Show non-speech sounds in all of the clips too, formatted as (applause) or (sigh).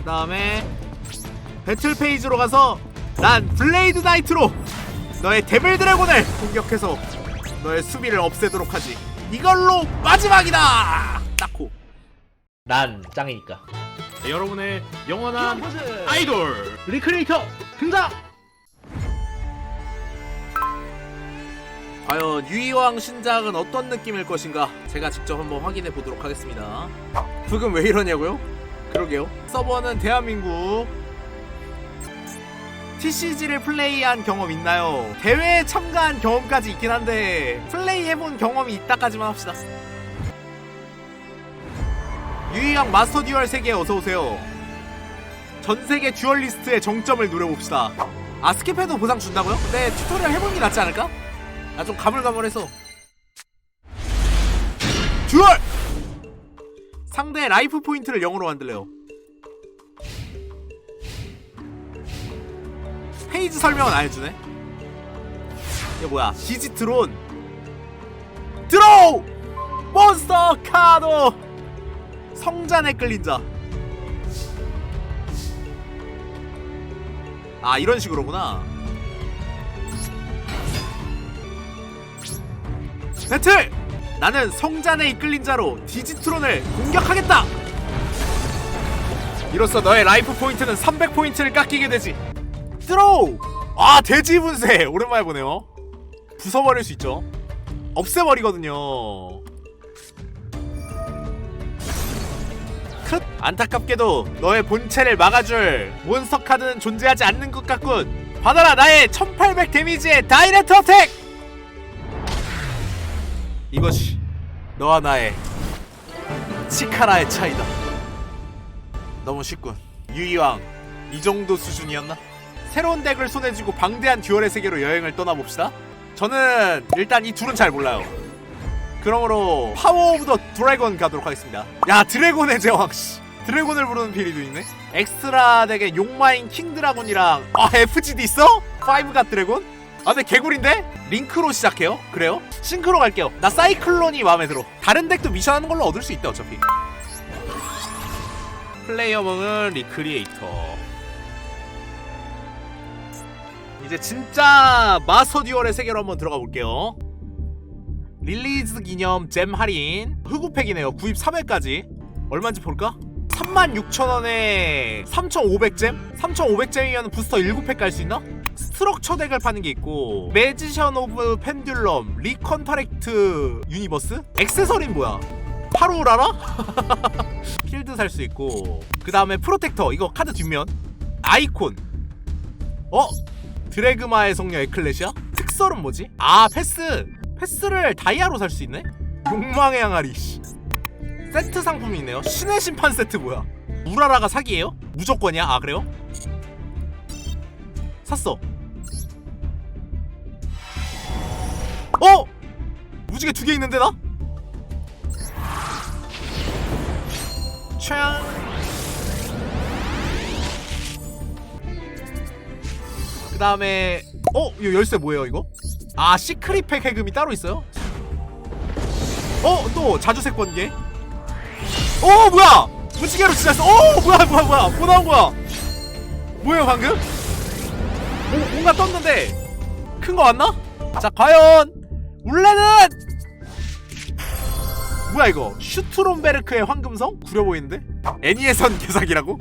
그 다음에 배틀 페이지로 가서 난 블레이드 나이트로 너의 데빌 드래곤을 공격해서 너의 수비를 없애도록 하지 이걸로 마지막이다 딱코 난 짱이니까. 네, 여러분의 영원한. 아이돌 리크레이터 등장! 과연 유이왕 신작은 어떤 느낌일 것인가 제가 직접 한번 확인해 보도록 하겠습니다 북은 왜 이러냐고요? 그러게요 서버는 대한민국 TCG를 플레이한 경험 있나요? 대회에 참가한 경험까지 있긴 한데 플레이해본 경험이 있다까지만 합시다 유이왕 마스터 듀얼 세계에 어서오세요 전 세계 듀얼 리스트의 정점을 노려봅시다 아 스킵해도 보상 준다고요? 근데 튜토리얼 해보는 게 낫지 않을까? 나 좀 가물가물해서 듀얼! 상대 라이프 포인트를 0으로 만들래요 페이지 설명은 안 해주네 이게 뭐야 디지트론 드로우! 몬스터 카드 성잔에 끌린 자 아, 이런 식으로구나. 배틀! 나는 성잔에 이끌린 자로 디지트론을 공격하겠다! 이로써 너의 라이프 포인트는 300포인트를 깎이게 되지. 드로우! 아, 돼지 분쇄! 오랜만에 보네요. 부숴버릴 수 있죠. 없애버리거든요. 크 안타깝게도 너의 본체를 막아줄 몬스터 카드는 존재하지 않는 것 같군. 받아라 나의 1800 데미지의 다이렉트 어택! 이것이 너와 나의 치카라의 차이다. 너무 쉽군. 유이왕 이 정도 수준이었나? 새로운 덱을 손에 쥐고 방대한 듀얼의 세계로 여행을 떠나봅시다. 저는 일단 이 둘은 잘 몰라요. 그러므로 파워 오브 더 드래곤 가도록 하겠습니다. 야 드래곤의 제왕 씨. 드래곤을 부르는 비리도 있네. 엑스트라 덱에 용마인 킹 드라곤이랑 아 FGD 있어? 5가 드래곤? 아 근데 개구리인데? 링크로 시작해요? 그래요? 싱크로 갈게요. 나 사이클론이 마음에 들어. 다른 덱도 미션 하는 걸로 얻을 수 있대 어차피. 플레이어명은 리크리에이터. 이제 진짜 마스터 듀얼의 세계로 한번 들어가 볼게요. 릴리즈 기념 잼 할인 흑우팩이네요 구입 3회까지 얼마인지 볼까? 36,000원에 3,500잼? 3,500잼이면 부스터 7팩 갈 수 있나? 스트럭처 덱을 파는 게 있고 매지션 오브 펜듈럼 리컨타렉트 유니버스? 액세서리는 뭐야? 파루라라? (laughs) 필드 살 수 있고 그 다음에 프로텍터 이거 카드 뒷면 아이콘 어? 드래그마의 성녀 에클레시아? 특설은 뭐지? 아 패스 패스를 다이아로 살 수 있네? 욕망의 항아리 씨. 세트 상품이 있네요 신의 심판 세트 뭐야 우라라가 사기예요? 무조건이야? 아 그래요? 샀어 어? 무지개 두 개 있는데 나? 촤 그 다음에 어? 이거 열쇠 뭐예요 이거? 아 시크릿 팩 해금이 따로 있어요? 어? 또 자주색 번개? 어 뭐야? 무지개로 지났어 어 뭐야 뭐야 뭐야 뭐 나온 거야? 뭐예요 방금? 뭐, 뭔가 떴는데 큰 거 왔나? 자 과연 원래는 뭐야 이거 슈트롬베르크의 황금성? 구려 보이는데? 애니에선 개사기라고?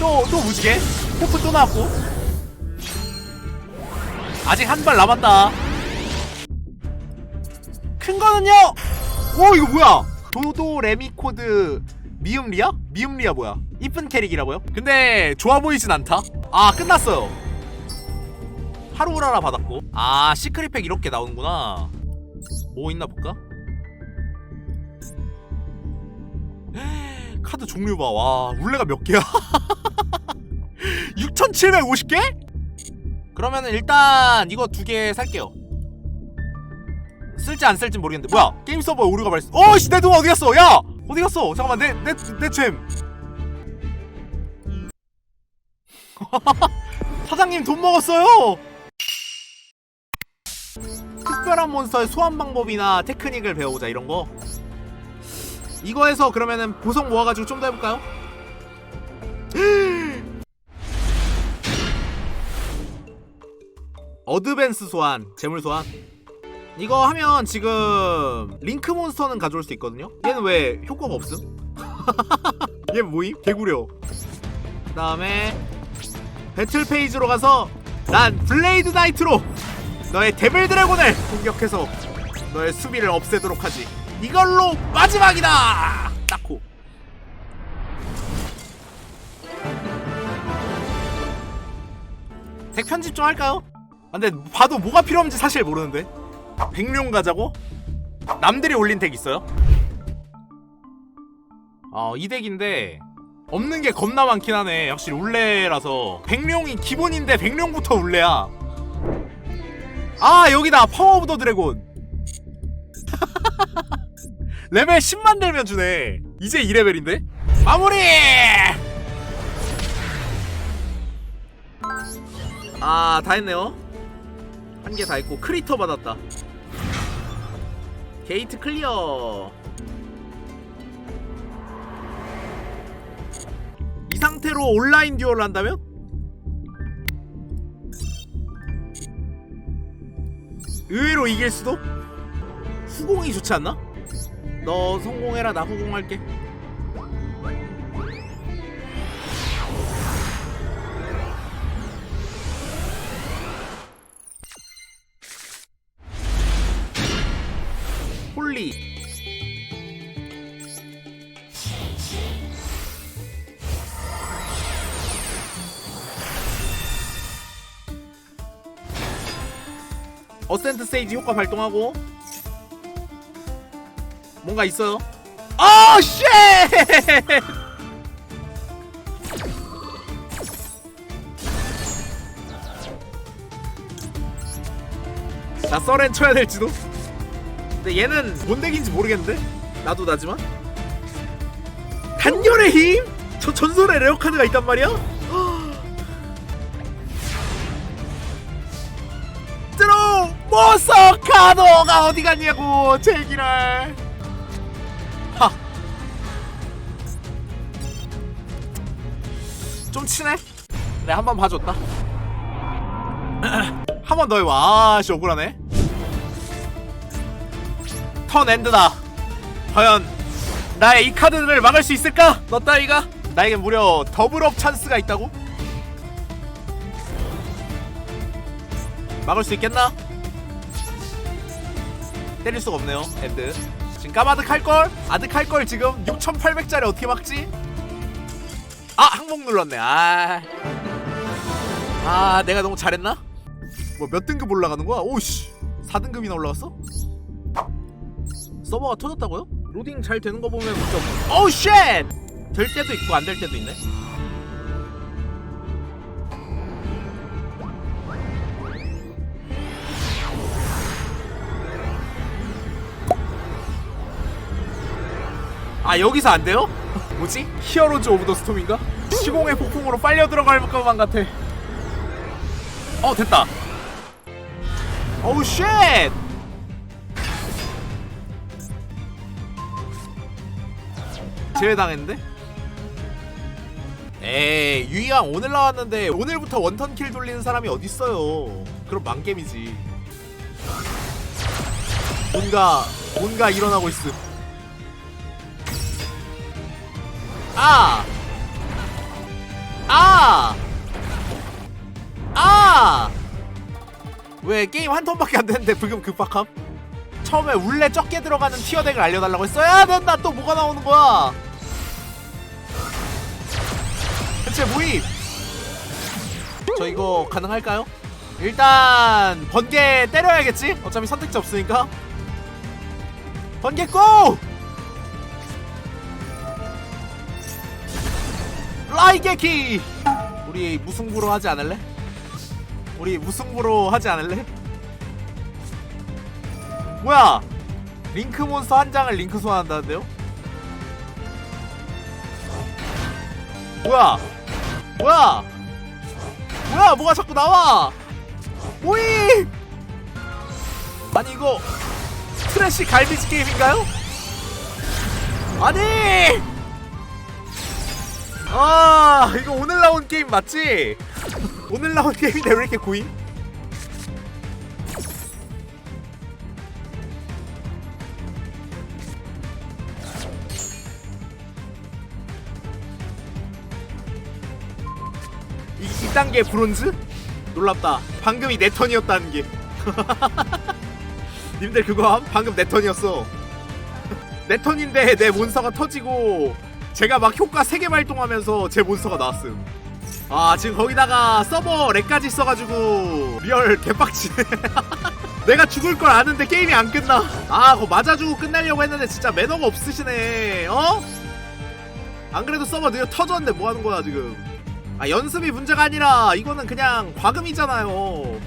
또 또 무지개? 포프 또 나왔고 아직 한 발 남았다. 큰 거는요. 오 이거 뭐야? 도도 레미코드 미음리아? 미음리아 뭐야? 이쁜 캐릭이라고요? 근데 좋아 보이진 않다. 아 끝났어요. 하루라라 받았고. 아 시크릿팩 이렇게 나오는구나. 뭐 있나 볼까? (gasps) 카드 종류 봐. 와 울레가 몇 개야? (laughs) 6,750개? 그러면 일단 이거 두 개 살게요. 쓸지 안 쓸지 모르겠는데 뭐야 게임 서버 오류가 발생. 어씨 내 돈 어디 갔어? 야 어디 갔어? 잠깐만 내 내내 잼. (laughs) 사장님 돈 먹었어요. 특별한 몬스터의 소환 방법이나 테크닉을 배워보자 이런 거. 이거에서 그러면은 보석 모아가지고 좀 더 해볼까요? (gasps) 어드밴스 소환, 재물 소환. 이거 하면 지금 링크 몬스터는 가져올 수 있거든요. 얘는 왜 효과가 없음? (laughs) 얘 뭐임? 개구려. 그 다음에 배틀 페이지로 가서 난 블레이드 나이트로 너의 데빌 드래곤을 공격해서 너의 수비를 없애도록 하지. 이걸로 마지막이다. 딱코. 덱 편집 좀 할까요? 아, 근데 봐도 뭐가 필요한지 사실 모르는데. 백룡 가자고? 남들이 올린 덱 있어요? 어, 이 덱인데 없는 게 겁나 많긴 하네. 확실히 울레라서 백룡이 기본인데 백룡부터 울레야. 아 여기다 파워 오브 더 드래곤. (laughs) 레벨 10만 되면 주네. 이제 2레벨인데? 마무리! 아, 다 했네요. 한 개 다 했고 크리터 받았다. 게이트 클리어. 이 상태로 온라인 듀얼을 한다면? 의외로 이길 수도? 후공이 좋지 않나? 너 성공해라 나 후공할게 홀리 어센트 세이지 효과 발동하고 뭔가 있어요 아 쉣! 나 썰엔 쳐야 될지도 근데 얘는 뭔 덱인지 모르겠는데 나도 나지만 단결의 힘? 저 전설의 레어 카드가 있단 말이야? 모서 카드가 어디 갔냐고 제기랄 하. 좀 치네? 네, 한번 봐줬다. (clears throat) 한 번 더 해봐. 아씨, 억울하네. 턴 엔드다. 과연 나의 이 카드를 막을 수 있을까? 너 따위가? 나에겐 무려 더블업 찬스가 있다고? 막을 수 있겠나? 때릴 수가 없네요, 엔드. 지금 까마득 할걸? 아득 할걸 지금 6800짜리 어떻게 막지? 아 항목 눌렀네 아... 아 내가 너무 잘했나? 뭐 몇 등급 올라가는 거야? 오씨 4등급이나 올라갔어? 서버가 터졌다고요? 로딩 잘 되는 거 보면 없어 오우 쉣! 될 때도 있고 안 될 때도 있네 아 여기서 안 돼요? 뭐지? 히어로즈 오브 더 스톰인가? 시공의 폭풍으로 빨려 들어갈 것만 같아. 어 됐다. 어우 쉣! 제외당했는데? 에이 유이왕 오늘 나왔는데 오늘부터 원턴 킬 돌리는 사람이 어딨어요 그럼 망겜이지 뭔가 뭔가 일어나고 있음 아! 아! 아! 왜 게임 한 턴밖에 안 되는데 불금 급박함? 처음에 울레 적게 들어가는 티어덱을 알려달라고 했어야 된다 또 뭐가 나오는 거야 대체 모임 저 이거 가능할까요? 일단 번개 때려야겠지? 어차피 선택지 없으니까 번개 고! 라이게키 우리 무승부로 하지 않을래? 우리 무승부로 하지 않을래? 뭐야 링크 몬스터 한 장을 링크 소환한다는데요? 뭐야 뭐야 뭐야 뭐가 자꾸 나와 오이 아니 이거 트래시 갈비지 게임인가요? 아니 아야 이거 오늘 나온 게임 맞지? 오늘 나온 게임인데 왜 이렇게 고임? 이, 2단계 브론즈? 놀랍다 방금이 내 턴이었다는 게 (laughs) 님들 그거 함? 방금 내 턴이었어 (laughs) 내 턴인데 내 몬스터가 터지고 제가 막 효과 3개 발동하면서 제 몬스터가 나왔음. 아 지금 거기다가 서버 렉까지 써가지고 리얼 개빡치네. (laughs) 내가 죽을 걸 아는데 게임이 안 끝나. 아 그거 맞아주고 끝내려고 했는데 진짜 매너가 없으시네. 어? 안 그래도 서버 느려 터졌는데 뭐하는 거야 지금? 아 연습이 문제가 아니라 이거는 그냥 과금이잖아요